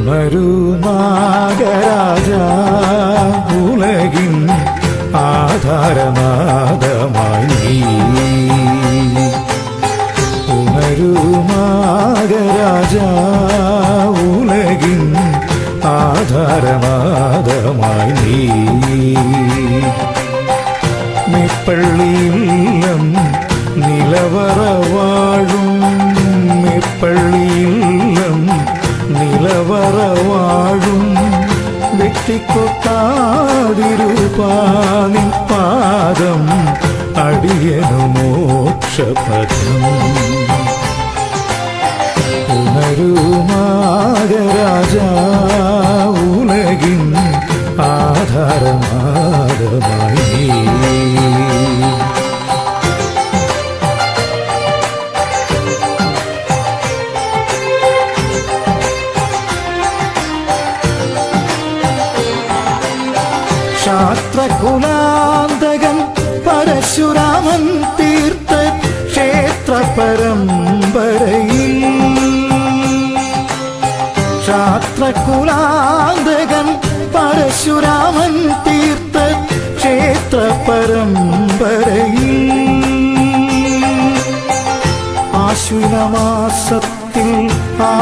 ഉണരൂ നാഗരാജ ഉലകിൻ ആധാരനാദമായി ഉണരൂ നാഗരാജ ഉലകിൻ ആധാരനാദമായി നീ. മെപ്പള്ളിയില്ലം നിലവറ വാഴും നിലവറ വാഴും വെട്ടിക്കൊട്ടാതിരുപാനി പാദം അടിയനു മോക്ഷപഥം. പുനരുമാരാജ ഉലകിൻ ആധാരമാദമായി ശാസ്ത്രകുലാന്തകൻ പരശുരാമൻ തീർത്ത ക്ഷേത്ര പരമ്പരയിൽ ശാസ്ത്രകുലാന്തകൻ പരശുരാമൻ തീർത്ത ക്ഷേത്ര പരമ്പരയിൽ ആശ്വിനമാസത്തിൽ